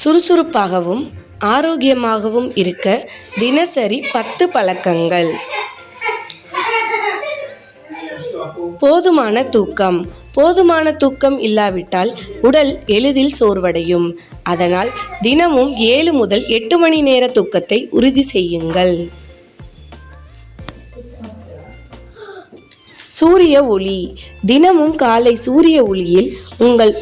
சுறுசுறுப்பாகவும் ஆரோக்கியமாகவும் இருக்க தினசரி பத்து பழக்கங்கள். போதுமான தூக்கம். போதுமான தூக்கம் இல்லாவிட்டால் உடல் எளிதில் சோர்வடையும். அதனால் தினமும் ஏழு முதல் எட்டு மணி நேர தூக்கத்தை உறுதி செய்யுங்கள். சூரிய ஒளி. தினமும் காலை சூரிய ஒளியில் உங்கள்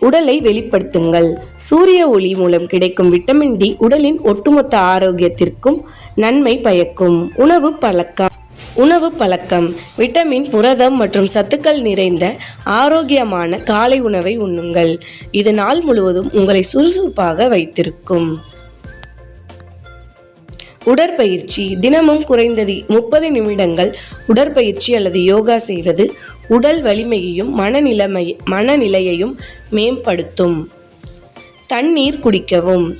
உடலை வெளிப்படுத்துங்கள். சூரிய ஒளி மூலம் கிடைக்கும் விட்டமின் டி உடலின் ஒட்டுமொத்த ஆரோக்கியத்திற்கும் நன்மை பயக்கும். உணவு பழக்கம். உணவு பழக்கம். விட்டமின் புரதம் மற்றும் சத்துக்கள் நிறைந்த ஆரோக்கியமான காலை உணவை உண்ணுங்கள். இது நாள் முழுவதும் உங்களை சுறுசுறுப்பாக வைத்திருக்கும். உடற்பயிற்சி. தினமும் குறைந்தது முப்பது நிமிடங்கள் உடற்பயிற்சி அல்லது யோகா செய்வது உடல் வலிமையையும் மனநிலைமை மனநிலையையும் மேம்படுத்தும். தண்ணீர் குடிக்கவும்.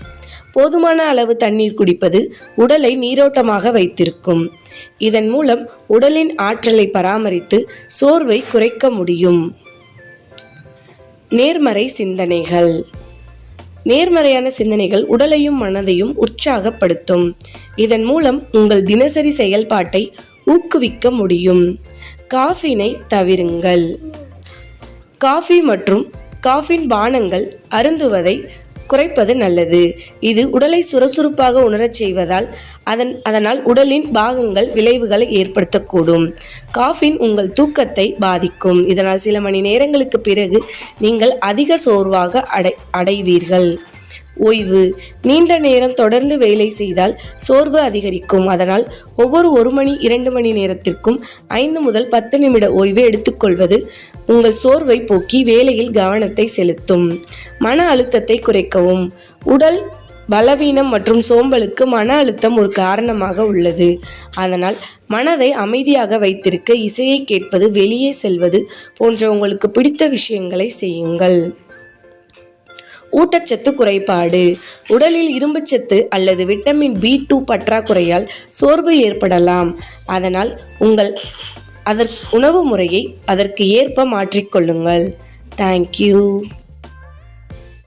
போதுமான அளவு தண்ணீர் குடிப்பது உடலை நீரோட்டமாக வைத்திருக்கும். இதன் மூலம் உடலின் ஆற்றலை பராமரித்து சோர்வை குறைக்க முடியும். நேர்மறை சிந்தனைகள். நேர்மறையான சிந்தனைகள் உடலையும் மனதையும் உற்சாகப்படுத்தும். இதன் மூலம் உங்கள் தினசரி செயல்பாட்டை ஊக்குவிக்க முடியும். காஃபினை தவிருங்கள். காஃபி மற்றும் காஃபின் பானங்கள் அருந்துவதை குறைப்பது நல்லது. இது உடலை சுறுசுறுப்பாக உணரச் செய்வதால் அதன் அதனால் உடலின் பாகங்கள் விளைவுகளை ஏற்படுத்தக்கூடும். காஃபின் உங்கள் தூக்கத்தை பாதிக்கும். இதனால் சில மணி நேரங்களுக்கு பிறகு நீங்கள் அதிக சோர்வாக அடை அடைவீர்கள். ஓய்வு. நீண்ட நேரம் தொடர்ந்து வேலை செய்தால் சோர்வு அதிகரிக்கும். அதனால் ஒவ்வொரு ஒரு மணி இரண்டு மணி நேரத்திற்கும் ஐந்து முதல் பத்து நிமிட ஓய்வு எடுத்துக்கொள்வது உங்கள் சோர்வை போக்கி வேலையில் கவனத்தை செலுத்தும். மன அழுத்தத்தை குறைக்கவும். உடல் பலவீனம் மற்றும் சோம்பலுக்கு மன அழுத்தம் ஒரு காரணமாக உள்ளது. அதனால் மனதை அமைதியாக வைத்திருக்க இசையை கேட்பது வெளியே செல்வது போன்ற உங்களுக்கு பிடித்த விஷயங்களை செய்யுங்கள். ஊட்டச்சத்து குறைபாடு. உடலில் இரும்புச்சத்து அல்லது விட்டமின் பி டூ பற்றாக்குறையால் சோர்வு ஏற்படலாம். அதனால் உங்கள் அதற்கு உணவு முறையை அதற்கு ஏற்ப மாற்றிக்கொள்ளுங்கள் தேங்க்யூ